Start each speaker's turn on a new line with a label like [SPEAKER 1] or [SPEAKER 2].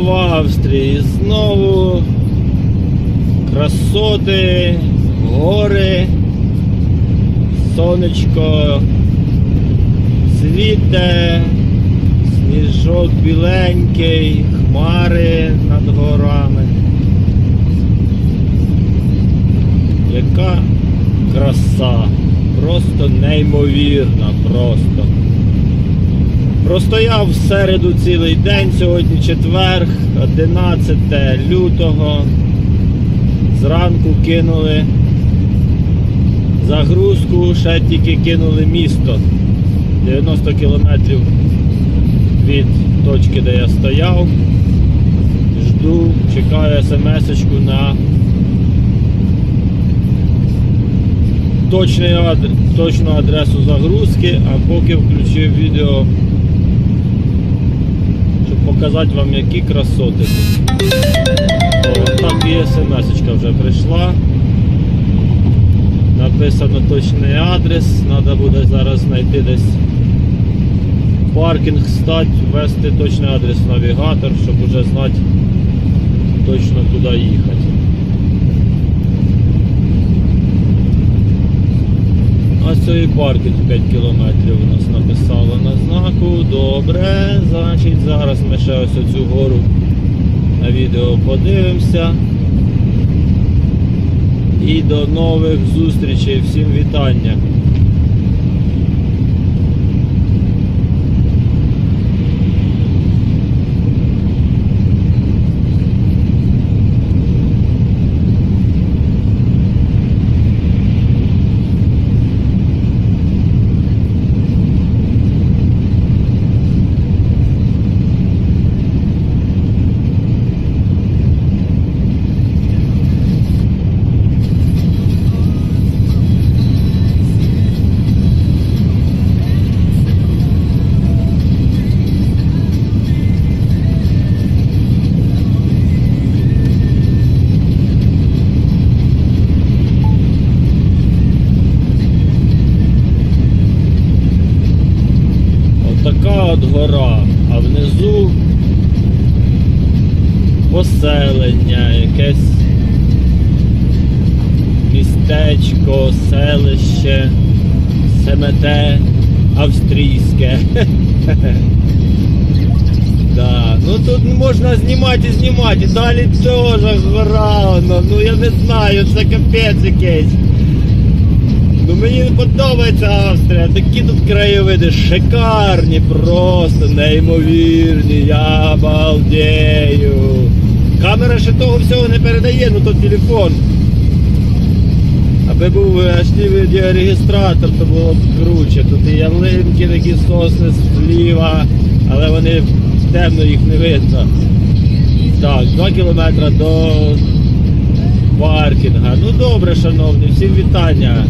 [SPEAKER 1] в Австрії. Знову красоти, гори, сонечко світе, сніжок біленький, хмари над горами. Яка краса, просто неймовірна, просто. Простояв в середу цілий день, сьогодні четверг, 11 лютого. Зранку кинули загрузку, ще тільки кинули місто. 90 кілометрів від точки, де я стояв. Жду, чекаю смс-очку на точну адресу загрузки, а поки включив відео, показати вам, які красоти. О, так і смс-очка вже прийшла. Написано точний адрес, треба буде зараз знайти десь паркінг стати, ввести точний адрес в навігатор, щоб вже знати точно куди їхати. А цей паркінг 5 кілометрів у нас написало на. Добре, значить зараз ми ще ось оцю гору на відео подивимося. І до нових зустрічей. Всім вітання. Гора, а внизу поселення, якесь містечко, селище, семете австрійське. Да. Ну тут можна знімати і знімати. Далі теж гора, ну я не знаю, це капець якийсь. Ну мені не подобається Австрія. Такі тут краєвиди шикарні, просто неймовірні. Я балдею. Камера ще того всього не передає, ну то телефон. Аби був HD відеорегістратор, то було б круче. Тут і ялинки, такі сосни зліва, але вони темно їх не видно. Так, 2 кілометри до паркінга. Ну добре, шановні, всім вітання.